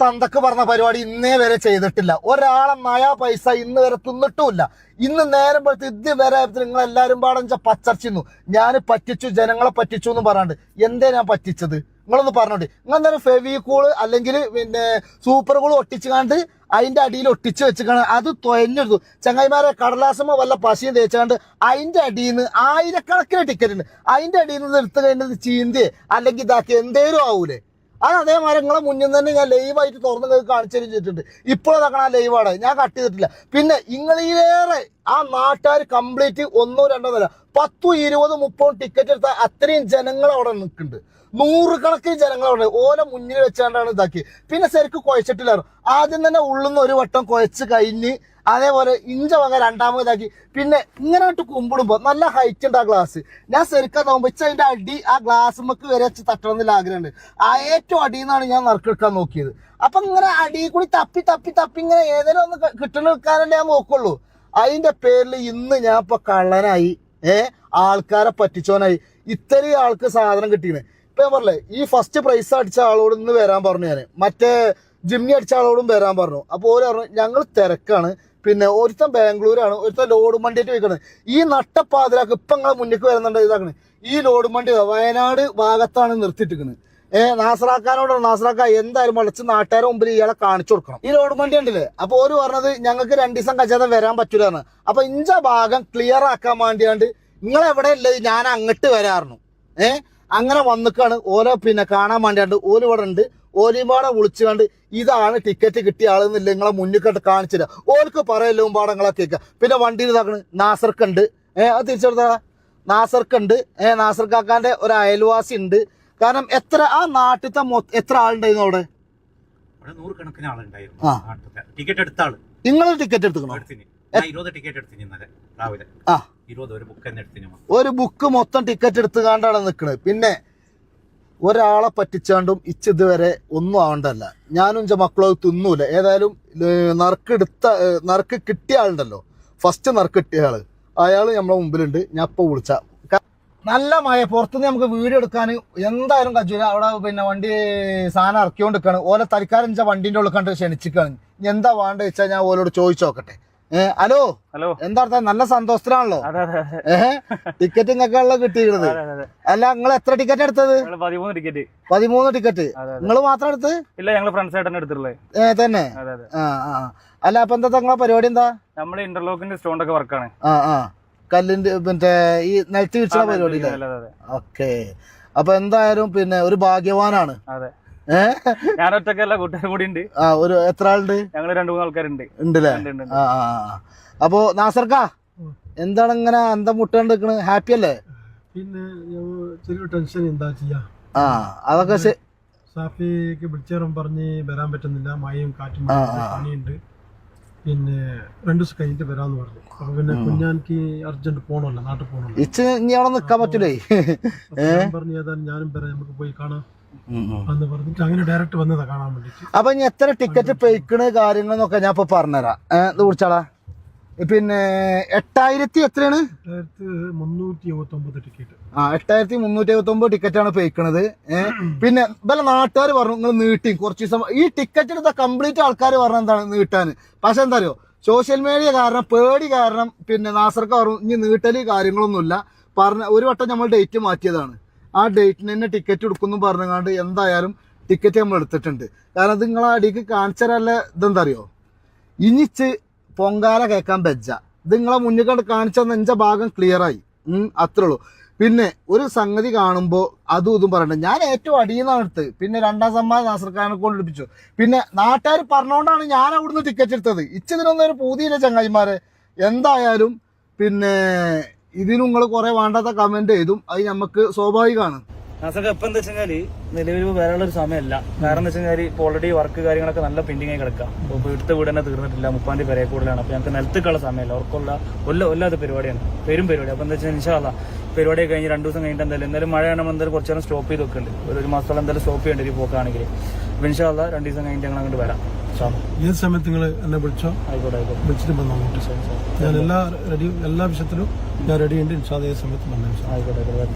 തന്തക്ക് പറഞ്ഞ പരിപാടി ഇന്നേ വരെ ചെയ്തിട്ടില്ല. ഒരാളെ നയാ പൈസ ഇന്ന് വരെ തിന്നിട്ടുമില്ല. ഇന്ന് നേരം പോലത്തെ ഇത് വരെ നിങ്ങൾ എല്ലാവരും പാടഞ്ച പച്ചർച്ചിന്നു. ഞാൻ പറ്റിച്ചു ജനങ്ങളെ പറ്റിച്ചു എന്ന് പറയാണ്ട് എന്തേ ഞാൻ പറ്റിച്ചത്? നിങ്ങളൊന്ന് പറഞ്ഞോണ്ട് നിങ്ങൾ എന്തായാലും ഫെവിക്കൂൾ അല്ലെങ്കിൽ പിന്നെ സൂപ്പർ കൂൾ ഒട്ടിച്ചു കണ്ട് അതിന്റെ അടിയിൽ ഒട്ടിച്ച് വെച്ചിക്കാണ് അത് തൊയഞ്ഞെടുത്തു. ചങ്ങായിമാരെ കടലാസമോ വല്ല പശയും തേച്ചാണ്ട് അതിന്റെ അടിയിൽ നിന്ന് ആയിരക്കണക്കിന് ടിക്കറ്റ് ഉണ്ട് അതിന്റെ അടിയിൽ നിന്ന് എടുത്തു കഴിഞ്ഞത് അല്ലെങ്കിൽ ഇതാക്കി എന്തേലും ആവൂലേ? അത് അതേമാതിരി നിങ്ങളെ മുന്നിൽ തന്നെ ഞാൻ ലൈവായിട്ട് തുറന്ന് നിങ്ങൾക്ക് കാണിച്ചു തരുന്നിട്ടുണ്ട് ഇപ്പോൾ ഇതാക്കണ ആ ലൈവാണ് ഞാൻ കട്ട് ചെയ്തിട്ടില്ല. പിന്നെ ഇങ്ങളിലേറെ ആ നാട്ടുകാർ കംപ്ലീറ്റ് ഒന്നോ രണ്ടോ നില പത്തും ഇരുപതും മുപ്പതും ടിക്കറ്റ് എടുത്ത അത്രയും ജനങ്ങൾ അവിടെ നിൽക്കുന്നുണ്ട്. നൂറുകണക്കിന് ജനങ്ങൾ അവിടെ. ഓല മുന്നിൽ വെച്ചാണ്ടാണ് ഇതാക്കി പിന്നെ ശരിക്കും കുഴച്ചിട്ടില്ലായിരുന്നു. ആദ്യം തന്നെ ഉള്ളുന്ന ഒരു വട്ടം കുഴച്ച് കഴിഞ്ഞ് അതേപോലെ ഇഞ്ച വക രണ്ടാമതാക്കി പിന്നെ ഇങ്ങനെ ഇട്ട് കുമ്പിടുമ്പോ നല്ല ഹൈറ്റ് ഉണ്ട് ആ ഗ്ലാസ് ഞാൻ ശരിക്കാൻ നോക്കുമ്പോ ഇച്ച അതിന്റെ അടി ആ ഗ്ലാസ് മക്ക് വരെ വെച്ച് തട്ടണമെന്നില്ല ആഗ്രഹമുണ്ട് ആ ഏറ്റവും അടിയിൽ നിന്നാണ് ഞാൻ നറുക്കെടുക്കാൻ നോക്കിയത്. അപ്പൊ ഇങ്ങനെ അടിയിൽ കൂടി തപ്പി തപ്പി തപ്പി ഇങ്ങനെ ഏതെങ്കിലും ഒന്ന് കിട്ടണ എടുക്കാനല്ലേ ഞാൻ നോക്കുള്ളൂ. അതിന്റെ പേരിൽ ഇന്ന് ഞാൻ ഇപ്പൊ കള്ളനായി ഏ? ആൾക്കാരെ പറ്റിച്ചോനായി. ഇത്രയും ആൾക്ക് സാധനം കിട്ടിയത് ഇപ്പൊ ഞാൻ പറഞ്ഞേ ഈ ഫസ്റ്റ് പ്രൈസ് അടിച്ച ആളോട് ഇന്ന് വരാൻ പറഞ്ഞു ഞാൻ മറ്റേ ജിമ്മി അടിച്ച ആളോടും വരാൻ പറഞ്ഞു. അപ്പോൾ ഓരോ പറഞ്ഞു ഞങ്ങൾ തിരക്കാണ്. പിന്നെ ഒരുത്തൻ ബാംഗ്ലൂരാണ് ഒരുത്തൻ ലോഡ് വണ്ടിയായിട്ട് വെക്കുന്നത് ഈ നട്ടപ്പാതിരാക്ക് ഇപ്പൊ നിങ്ങളെ മുന്നിലേക്ക് വരുന്നുണ്ട് ഇതാക്കണ്. ഈ ലോഡ് മണ്ടി വയനാട് ഭാഗത്താണ് നിർത്തിയിട്ടിരിക്കുന്നത് ഏഹ് നാസറാക്കാനോട് നാസറാക്ക എന്തായാലും വളച്ച് നാട്ടുകാരെ മുമ്പിൽ ഇയാളെ കാണിച്ചു കൊടുക്കണം. ഈ ലോഡ് മണ്ടി ഉണ്ടല്ലേ? അപ്പൊ ഓര് പറഞ്ഞത് ഞങ്ങൾക്ക് രണ്ടു ദിവസം കച്ചാതെ വരാൻ പറ്റൂലെന്ന്. അപ്പൊ ഇഞ്ച ഭാഗം ക്ലിയർ ആക്കാൻ വേണ്ടിയാണ്ട് നിങ്ങൾ എവിടെ ഉള്ളത് ഞാൻ അങ്ങോട്ട് വരാറുന്നു ഏഹ് അങ്ങനെ വന്നിക്കാണ്. ഓരോ പിന്നെ കാണാൻ വേണ്ടിയാണ്ട് ഓൽ ഇവിടെ ഉണ്ട്. ഓലിമ്പാടെ വിളിച്ചുകൊണ്ട് ഇതാണ് ടിക്കറ്റ് കിട്ടിയ ആളെന്നില്ല നിങ്ങളെ മുന്നിൽ കണ്ട് കാണിച്ചില്ല. ഓർക്ക് പറയല്ലോ പാടങ്ങളൊക്കെ കേൾക്കുക പിന്നെ വണ്ടിയിൽ ഇതാക്കണ്. നാസർക്കുണ്ട് ഏഹ് അത് തിരിച്ചെടുത്താ നാസർക്കുണ്ട് ഏഹ് നാസർക്കാക്കാന്റെ ഒരു അയൽവാസി ഉണ്ട്. കാരണം എത്ര ആ നാട്ടിലത്തെ എത്ര ആളുണ്ടായിരുന്നു അവിടെ? അവിടെ നൂറുകണക്കിന് ആളുണ്ടായിരുന്നു ടിക്കറ്റ് എടുത്ത ആൾ. നിങ്ങൾ ടിക്കറ്റ് എടുത്തുക്കണോ? ഇരുപത് ടിക്കറ്റ് ഇന്നലെ രാവിലെ. ആ. ഇരുപത് ഒരു ബുക്ക് തന്നെ ഒരു ബുക്ക് മൊത്തം ടിക്കറ്റ് എടുത്തുകാണ്ടാണ് നിൽക്കുന്നത് പിന്നെ ഒരാളെ പറ്റിച്ചാണ്ടും ഇച്ച് ഇതുവരെ ഒന്നും ആവണ്ടല്ല. ഞാനും ഇഞ്ച മക്കളോ തിന്നൂല. ഏതായാലും നറുക്കെടുത്ത നറുക്ക് കിട്ടിയ ആളുണ്ടല്ലോ. ഫസ്റ്റ് നറുക്ക് കിട്ടിയ ആൾ. അയാൾ നമ്മളെ മുമ്പിലുണ്ട്. ഞാൻ ഇപ്പൊ വിളിച്ച. നല്ല മഴ. പുറത്തുനിന്ന് നമുക്ക് വീഡിയോ എടുക്കാൻ എന്തായാലും കജൂല അവിടെ പിന്നെ വണ്ടി സാധനം ഇറക്കിക്കൊണ്ടിരിക്കാണ് ഓല തൽക്കാലം വണ്ടീന്റെ ഉള്ളിൽ കണ്ട് ക്ഷണിച്ചിക്കാണ്. ഇനി എന്താ വേണ്ടത് വെച്ചാൽ ഞാൻ ഓലോട് ചോദിച്ചു നോക്കട്ടെ. ഹലോ? ഹലോ. എന്താ അർത്ഥം? നല്ല സന്തോഷത്തിലാണല്ലോ. ഏഹ് ടിക്കറ്റ് നിങ്ങൾക്കാണല്ലോ കിട്ടിയിരുന്നത് അല്ല നിങ്ങൾ എത്ര ടിക്കറ്റ് എടുത്തത്? പതിമൂന്ന് ടിക്കറ്റ്. പതിമൂന്ന് ടിക്കറ്റ്. നിങ്ങൾ മാത്രം എടുത്ത് ഇല്ല ഞങ്ങൾ ഫ്രണ്ട്സ് ആയിട്ട് തന്നെ. എടുത്തിട്ടുള്ളത് തന്നെ ആ ആ. അല്ല അപ്പൊ എന്താ നിങ്ങളെ പരിപാടി എന്താ? നമ്മൾ ഇന്റർലോക്കിന്റെ സ്റ്റോൺ ഒക്കെ വർക്കാണ്. ആ ആ. കല്ലിന്റെ മറ്റേ ഈ നിലത്ത് വീഴ്ച പരിപാടി ഓക്കെ. അപ്പൊ എന്തായാലും പിന്നെ ഒരു ഭാഗ്യവാനാണ്. അതെ. ഞാൻ ഒറ്റക്കല്ല കൂട്ടുകാരും കൂടി ഉണ്ട് ആ ഒരു എത്ര ആളുണ്ട്? ഞങ്ങൾ രണ്ടു മൂന്ന് ആൾക്കാരുണ്ട്. ഉണ്ടല്ലേ? ഉണ്ട്, ഉണ്ട്, ഉണ്ട്. ആ അപ്പോ നാസർക്കാ എന്താണ് ഇങ്ങനെ അന്തം മുട്ടാണ്ട് നിക്കണ് ഹാപ്പി അല്ലേ? പിന്നെ ചെറിയ ടെൻഷൻ എന്താ ചെയ്യാ? ആ അതൊക്കെ സാഫിക്ക് വിളിച്ചേറും പറഞ്ഞ് വരാൻ പറ്റുന്നില്ല. മഴയും കാറ്റും പണിയുണ്ട് പിന്നെ രണ്ടു ദിവസം കഴിഞ്ഞിട്ട് വരാന്ന് പറഞ്ഞു. അപ്പൊ പിന്നെ കുഞ്ഞാനിക്ക് അർജന്റ് പോണല്ലോ നാട്ടിൽ പോണല്ലോ. ഇനി അവിടെ നിക്കാൻ പറ്റൂലേ? ഞാൻ പറഞ്ഞു ഏതായാലും ഞാനും വരാം. നമുക്ക് പോയി കാണാം. എന്ന് പറഞ്ഞിട്ട് അങ്ങനെ ഡയറക്റ്റ് വന്നതാ കാണാൻ വേണ്ടിട്ട് അപ്പൊ ഇനി എത്ര ടിക്കറ്റ് പെയ്ക്കണ കാര്യങ്ങൾ എന്നൊക്കെ ഞാൻ ഇപ്പൊ പറഞ്ഞുതരാം. ഇത് കുടിച്ചാളാ പിന്നെ എട്ടായിരത്തി എത്രയാണ്? രണ്ടായിരത്തി മുന്നൂറ്റി എഴുപത്തി ഒമ്പത് ടിക്കറ്റ് ആ എട്ടായിരത്തി മുന്നൂറ്റി എഴുപത്തി ഒമ്പത് ടിക്കറ്റാണ് പെയ്ക്കണത് ഏഹ് പിന്നെ പല നാട്ടുകാർ പറഞ്ഞു നിങ്ങൾ നീട്ടി കുറച്ച് ദിവസം ഈ ടിക്കറ്റ് എടുത്ത കംപ്ലീറ്റ് ആൾക്കാർ പറഞ്ഞ എന്താണ് നീട്ടാൻ? പക്ഷെ എന്താ അറിയോ സോഷ്യൽ മീഡിയ കാരണം പേടി കാരണം പിന്നെ നാസർക്ക് പറഞ്ഞു ഇനി നീട്ടൽ കാര്യങ്ങളൊന്നുമില്ല. പറഞ്ഞ ഒരു വട്ടം നമ്മൾ ഡേറ്റ് മാറ്റിയതാണ്. ആ ഡേറ്റിന് തന്നെ ടിക്കറ്റ് എടുക്കുന്നു പറഞ്ഞുകൊണ്ട് എന്തായാലും ടിക്കറ്റ് നമ്മൾ എടുത്തിട്ടുണ്ട്. കാരണം അത് നിങ്ങളെ അടിക്ക് കാണിച്ചാലല്ല ഇതെന്താ അറിയോ ഇനിച്ച് പൊങ്കാല കേൾക്കാൻ ബെജ്ജ. ഇത് നിങ്ങളെ മുന്നിൽ കണ്ട് കാണിച്ച നെഞ്ച ഭാഗം ക്ലിയറായി അത്രേ ഉള്ളൂ. പിന്നെ ഒരു സംഗതി കാണുമ്പോൾ അതും ഇതും പറയണ്ട. ഞാൻ ഏറ്റവും അടിയിൽ നിന്നാണ് എടുത്തത്. പിന്നെ രണ്ടാം സമ്മാനം നാസർക്കാരനെ കൊണ്ട് എടുപ്പിച്ചു പിന്നെ നാട്ടുകാർ പറഞ്ഞുകൊണ്ടാണ് ഞാൻ അവിടുന്ന് ടിക്കറ്റ് എടുത്തത്. ഇച്ചതിനൊന്നും ഒരു പൂതിയില്ല ചങ്ങായിമാരെ. എന്തായാലും പിന്നെ ഇതിന് നിങ്ങൾ കുറെ വേണ്ടാത്ത കമന്റ് ചെയ്തും അത് നമുക്ക് സ്വാഭാവികമാണ്. നാസൊക്കെ ഇപ്പൊ എന്താ വെച്ചാൽ നിലവിൽ വരാനുള്ള ഒരു സമയമല്ല. കാരണം എന്താ വെച്ചാൽ ഇപ്പൊ ഓൾറെഡി വർക്ക് കാര്യങ്ങളൊക്കെ നല്ല പെൻഡിങ് ആയി കിടക്കാം. ഇപ്പൊ എടുത്ത വീട് തന്നെ തീർന്നിട്ടില്ല. മുപ്പാന്റെ പേരെ കൂടുതലാണ് അപ്പൊ ഞങ്ങൾക്ക് നിലത്തേക്കുള്ള സമയമല്ല. അവർക്കുള്ള ഒല്ല ഒല്ലാത്ത പരിപാടിയാണ്. പെരും പരിപാടി അപ്പൊ എന്താ വെച്ചാൽ ഇൻഷാല്ല പരിപാടി കഴിഞ്ഞ് രണ്ടു ദിവസം കഴിഞ്ഞിട്ട് എന്തായാലും എന്തായാലും മഴ നമ്മൾ എന്തായാലും കുറച്ചു നേരം സ്റ്റോപ്പ് ചെയ്ത് വെക്കുന്നുണ്ട് ഒരു മാസത്തോളം എന്തായാലും സ്റ്റോപ്പ് ചെയ്യേണ്ട പോക്കാണെങ്കിൽ ഇൻഷാല്ല രണ്ടു ദിവസം കഴിഞ്ഞിട്ട് ഞങ്ങൾ അങ്ങോട്ട് വരാം. ഏത് സമയത്ത് നിങ്ങൾ എന്നെ വിളിച്ചോ? വിളിച്ചിട്ട് വന്നു അങ്ങോട്ട് ഞാൻ എല്ലാ റെഡി എല്ലാ വിഷയത്തിലും ഞാൻ റെഡി ഉണ്ട്. ഇൻഷാദ് ഏത് സമയത്ത് വന്നു ആയിക്കോട്ടെ.